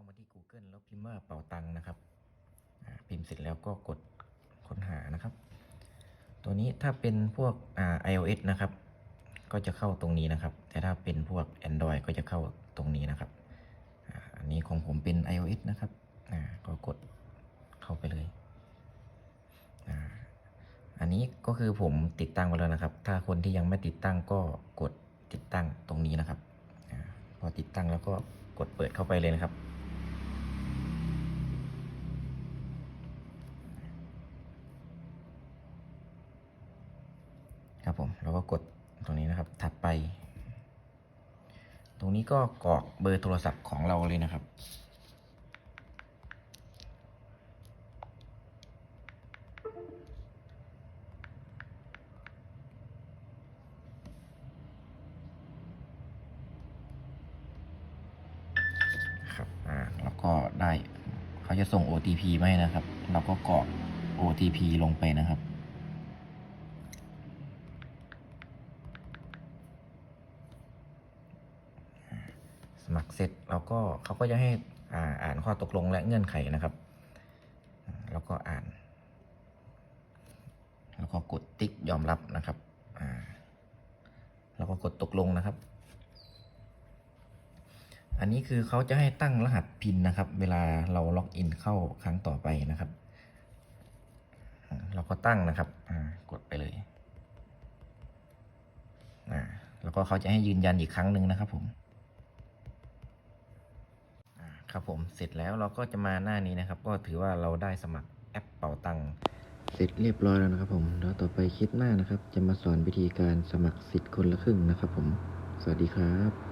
เข้ามาที่ Google แล้วพิมพ์ว่าเป่าตังค์นะครับพิมพ์เสร็จแล้วก็กดค้นหานะครับ ตัวนี้ถ้าเป็นพวกอ่า iOS นะครับ ก็จะเข้าตรงนี้นะครับ แต่ถ้าเป็นพวก Android ก็จะเข้าตรงนี้นะครับอันนี้ของผมเป็น iOS นะครับก็กดเข้าไปเลยอันนี้ก็คือผมติดตั้งไว้แล้วนะครับ ถ้าคนที่ยังไม่ติดตั้งก็กดติดตั้งตรงนี้นะครับพอติดตั้งแล้วก็กดเปิดเข้าไปเลยนะครับ ครับผมแล้วก็กดตรงนี้นะครับ ถัดไป ตรงนี้ก็กรอกเบอร์โทรศัพท์ของเราเลยนะครับครับอ่าแล้วก็ได้เขาจะส่ง OTP มาให้นะครับ เราก็กรอก OTP ลงไปนะครับ สมัครเสร็จแล้วก็เขาก็จะให้อ่าอ่านข้อตกลงและเงื่อนไขนะครับ แล้วก็อ่าน แล้วก็กดติ๊กยอมรับนะครับอ่าแล้วก็กดตกลงนะครับ อันนี้คือเขาจะให้ตั้งรหัสพินนะครับ เวลาเราล็อกอินเข้าครั้งต่อไปนะครับ เราก็ตั้งนะครับกดไปเลยแล้วก็เขาจะให้ยืนยันอีกครั้งหนึ่งนะครับผม ครับผมเสร็จแล้วเราก็จะมาหน้านี้นะครับ ก็ถือว่าเราได้สมัครแอปเป่าตังค์เสร็จเรียบร้อยแล้วนะครับผมแล้วต่อไปคลิปหน้านะครับ จะมาสอนวิธีการสมัครสิทธิ์คนละครึ่งนะครับผม สวัสดีครับ